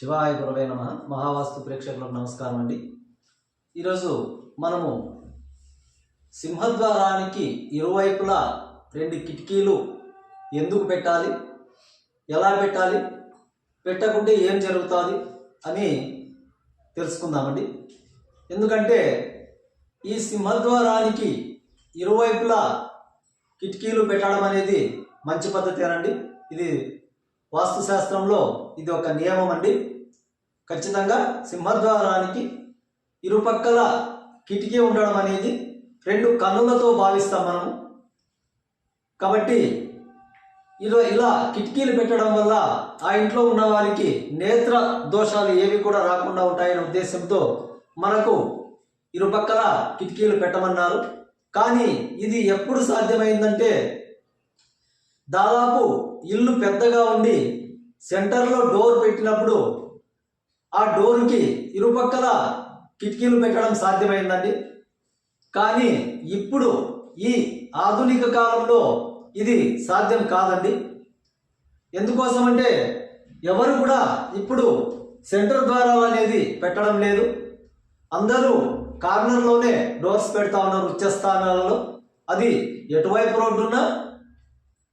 శివాయ గురవే నమ. మహావాస్తు ప్రేక్షకులకు నమస్కారం అండి. ఈరోజు మనము సింహద్వారానికి ఇరువైపులా రెండు కిటికీలు ఎందుకు పెట్టాలి? ఎలా పెట్టాలి? పెట్టకుంటే ఏం జరుగుతుంది అని తెలుసుకుందామండి. ఎందుకంటే ఈ సింహద్వారానికి ఇరువైపులా కిటికీలు పెట్టడం అనేది మంచి పద్ధతేనండి ఇది వాస్తు శాస్త్రంలో ఇది ఒక నియమం అండి. ఖచ్చితంగా సింహద్వారానికి ఇరుపక్కల కిటికీ ఉండడం అనేది రెండు కన్నులతో భావిస్తాం మనము. కాబట్టి ఇలా ఇలా కిటికీలు పెట్టడం వల్ల ఆ ఇంట్లో ఉన్న వారికి నేత్ర దోషాలు ఏవి కూడా రాకుండా ఉంటాయనే ఉద్దేశంతో మనకు ఇరుపక్కల కిటికీలు పెట్టమన్నారు. కానీ ఇది ఎప్పుడు సాధ్యమైందంటే దాదాపు ఇల్లు పెద్దగా ఉండి సెంటర్లో డోర్ పెట్టినప్పుడు ఆ డోర్కి ఇరుపక్కల కిటికీలు పెట్టడం సాధ్యమైందండి. కానీ ఇప్పుడు ఈ ఆధునిక కాలంలో ఇది సాధ్యం కాదండి. ఎందుకోసం అంటే ఎవరు కూడా ఇప్పుడు సెంటర్ ద్వారాలు అనేది పెట్టడం లేదు. అందరూ కార్నర్లోనే డోర్స్ పెడతా ఉన్నారు ఉచ్చ స్థానాలలో అది ఎటువైపు రోడ్డున్నా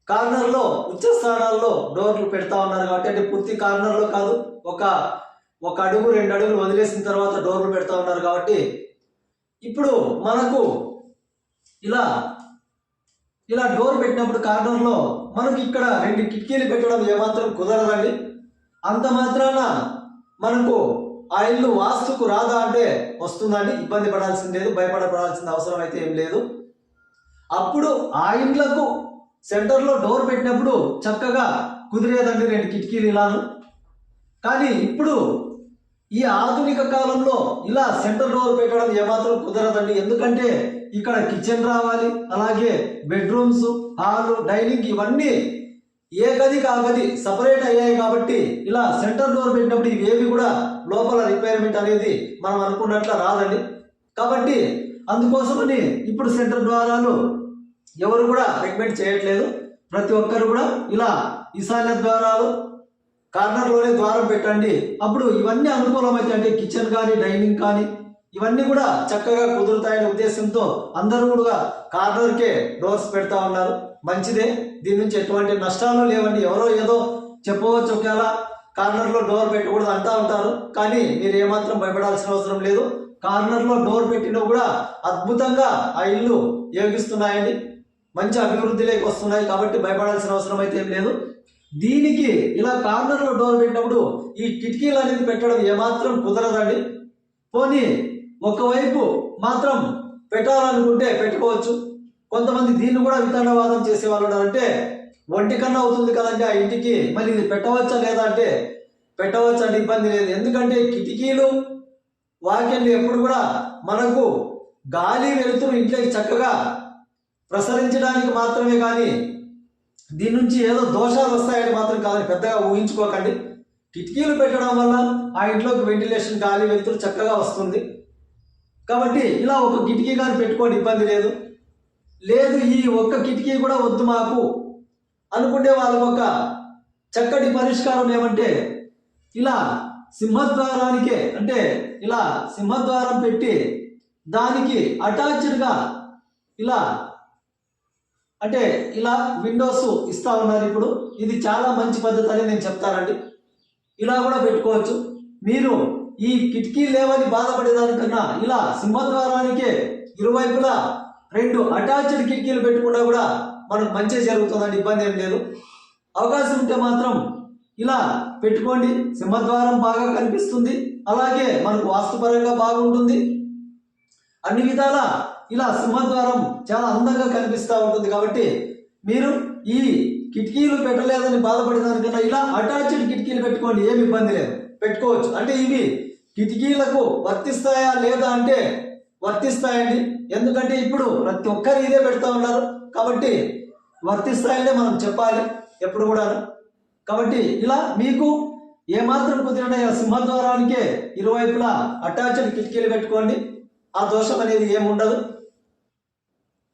కార్నర్లో ఉచ్చ స్థానాల్లో డోర్లు పెడతా ఉన్నారు కాబట్టి అంటే పూర్తి కార్నర్లో కాదు ఒక ఒక అడుగు రెండు అడుగులు వదిలేసిన తర్వాత డోర్లు పెడతా ఉన్నారు కాబట్టి ఇప్పుడు మనకు ఇలా ఇలా డోర్ పెట్టినప్పుడు కార్నర్లో మనకి ఇక్కడ రెండు కిటికీలు పెట్టడం ఏమాత్రం కుదరదండి. అంత మాత్రాన మనకు ఆ ఇల్లు వాస్తుకు రాదా అంటే వస్తుందండి. ఇబ్బంది పడాల్సింది లేదు భయపడపడాల్సిన అవసరం అయితే ఏం లేదు. అప్పుడు ఆ ఇండ్లకు సెంటర్లో డోర్ పెట్టినప్పుడు చక్కగా కుదిరేదండి రెండు కిటికీలు ఇలాను కానీ ఇప్పుడు ఈ ఆధునిక కాలంలో ఇలా సెంటర్ డోర్ పెట్టడం ఏమాత్రం కుదరదండి. ఎందుకంటే ఇక్కడ కిచెన్ రావాలి అలాగే బెడ్రూమ్స్ హాల్ డైనింగ్ ఇవన్నీ ఏ గదికి ఆ గది సపరేట్ అయ్యాయి కాబట్టి ఇలా సెంటర్ డోర్ పెట్టినప్పుడు ఇవేవి కూడా లోపల రిపైర్మెంట్ అనేది మనం అనుకున్నట్లు రాదండి. కాబట్టి అందుకోసమని ఇప్పుడు సెంటర్ ద్వారాలు ఎవరు కూడా రికమెండ్ చేయట్లేదు. ప్రతి ఒక్కరు కూడా ఇలా ఈశాన్య ద్వారాలు కార్నర్లోనే ద్వారం పెట్టండి. అప్పుడు ఇవన్నీ అనుకూలమైతే అంటే కిచెన్ కానీ డైనింగ్ కానీ ఇవన్నీ కూడా చక్కగా కుదురుతాయనే ఉద్దేశంతో అందరూ కూడా కార్నర్కే డోర్స్ పెడతా ఉన్నారు. మంచిదే. దీని నుంచి ఎటువంటి నష్టాలు లేవండి. ఎవరో ఏదో చెప్పవచ్చు ఒకవేళ. కార్నర్లో డోర్ పెట్టకూడదు అంటా ఉంటారు. కానీ మీరు ఏమాత్రం భయపడాల్సిన అవసరం లేదు. కార్నర్లో డోర్ పెట్టినా కూడా అద్భుతంగా ఆ ఇల్లు యోగిస్తున్నాయండి. మంచి అభివృద్ధిలోకి వస్తున్నాయి కాబట్టి భయపడాల్సిన అవసరం అయితే ఏం లేదు. దీనికి ఇలా కార్నర్లో డోర్ పెట్టినప్పుడు ఈ కిటికీలు అనేది పెట్టడం ఏమాత్రం కుదరదండి. పోనీ ఒకవైపు మాత్రం పెట్టాలనుకుంటే పెట్టుకోవచ్చు. కొంతమంది దీన్ని కూడా వితండవాదం చేసేవాళ్ళు ఉన్నారంటే ఒంటి కన్నా అవుతుంది కదండి ఆ ఇంటికి. మరి ఇది పెట్టవచ్చా లేదా అంటే పెట్టవచ్చు అంటే ఇబ్బంది లేదు. ఎందుకంటే కిటికీలు వాక్యంలు ఎప్పుడు కూడా మనకు గాలి వెళుతూ ఇంట్లోకి చక్కగా ప్రసరించడానికి మాత్రమే కానీ దీని నుంచి ఏదో దోషాలు వస్తాయని మాత్రం కాదని పెద్దగా ఊహించుకోకండి. కిటికీలు పెట్టడం వల్ల ఆ ఇంట్లోకి వెంటిలేషన్ గాలి వెలుతురు చక్కగా వస్తుంది. కాబట్టి ఇలా ఒక కిటికీ కానీ పెట్టుకోండి ఇబ్బంది లేదు. లేదు ఈ ఒక్క కిటికీ కూడా వద్దు మాకు అనుకుంటే వాళ్ళకు ఒక చక్కటి పరిష్కారం ఏమంటే ఇలా సింహద్వారానికే అంటే ఇలా సింహద్వారం పెట్టి దానికి అటాచ్డ్గా ఇలా అంటే ఇలా విండోస్ ఇస్తా ఉన్నారు ఇప్పుడు. ఇది చాలా మంచి పద్ధతి అని నేను చెప్తానండి. ఇలా కూడా పెట్టుకోవచ్చు. మీరు ఈ కిటికీ లేవని బాధపడేదానికన్నా ఇలా సింహద్వారానికే ఇరువైపులా రెండు అటాచ్డ్ కిటికీలు పెట్టుకున్నా కూడా మనకు మంచి జరుగుతుందండి. ఇబ్బంది ఏం లేదు. అవకాశం ఉంటే మాత్రం ఇలా పెట్టుకోండి. సింహద్వారం బాగా కనిపిస్తుంది. అలాగే మనకు వాస్తుపరంగా బాగుంటుంది. అన్ని విధాల ఇలా సింహద్వారం చాలా అందంగా కనిపిస్తూ ఉంటుంది కాబట్టి మీరు ఈ కిటికీలు పెట్టలేదని బాధపడేదానికన్నా ఇలా అటాచ్డ్ కిటికీలు పెట్టుకోండి ఏమి ఇబ్బంది లేదు. పెట్టుకోవచ్చు. అంటే ఇవి కిటికీలకు వర్తిస్తాయా లేదా అంటే వర్తిస్తాయండి. ఎందుకంటే ఇప్పుడు ప్రతి ఒక్కరు ఇదే పెడతా ఉన్నారు కాబట్టి వర్తిస్తాయనే మనం చెప్పాలి ఎప్పుడు కూడా కాబట్టి ఇలా మీకు ఏమాత్రం కుదిరిన సింహద్వారానికే ఇరువైపులా అటాచ్డ్ కిటికీలు పెట్టుకోండి. ఆ దోషం అనేది ఏముండదు.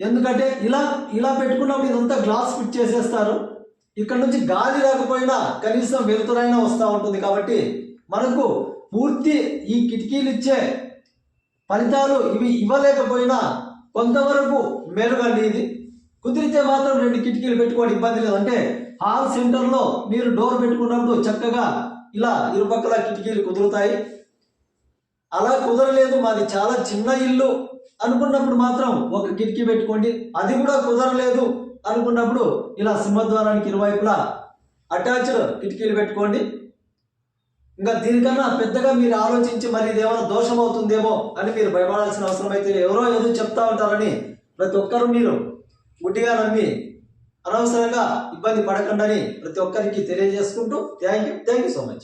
ఎందుకంటే ఇలా ఇలా పెట్టుకున్నప్పుడు ఇదంతా గ్లాస్ ఫిట్ చేసేస్తారు. ఇక్కడ నుంచి గాలి రాకపోయినా కనీసం వెలుతురైనా వస్తూ ఉంటుంది కాబట్టి మనకు పూర్తి ఈ కిటికీలు ఇచ్చే ఫలితాలు ఇవి ఇవ్వలేకపోయినా కొంతవరకు మెరుగండి ఇది. కుదిరితే మాత్రం రెండు కిటికీలు పెట్టుకోవడం ఇబ్బంది లేదు. అంటే హాల్ సెంటర్లో మీరు డోర్ పెట్టుకున్నప్పుడు చక్కగా ఇలా ఇరుపక్కల కిటికీలు కుదురుతాయి. అలా కుదరలేదు. మాది చాలా చిన్న ఇల్లు అనుకున్నప్పుడు మాత్రం ఒక కిటికీ పెట్టుకోండి. అది కూడా కుదరలేదు అనుకున్నప్పుడు ఇలా సింహద్వారానికి ఇరువైపులా అటాచ్డ్ కిటికీలు పెట్టుకోండి. ఇంకా దీనికన్నా పెద్దగా మీరు ఆలోచించి మరి ఇదేమైనా ఏమైనా దోషం అవుతుందేమో అని మీరు భయపడాల్సిన అవసరం అయితే ఎవరో ఏదో చెప్తా ఉంటారని ప్రతి ఒక్కరు మీరు గుడ్డిగా నమ్మి అనవసరంగా ఇబ్బంది పడకండి ప్రతి ఒక్కరికి తెలియజేసుకుంటూ thank you. Thank you so much.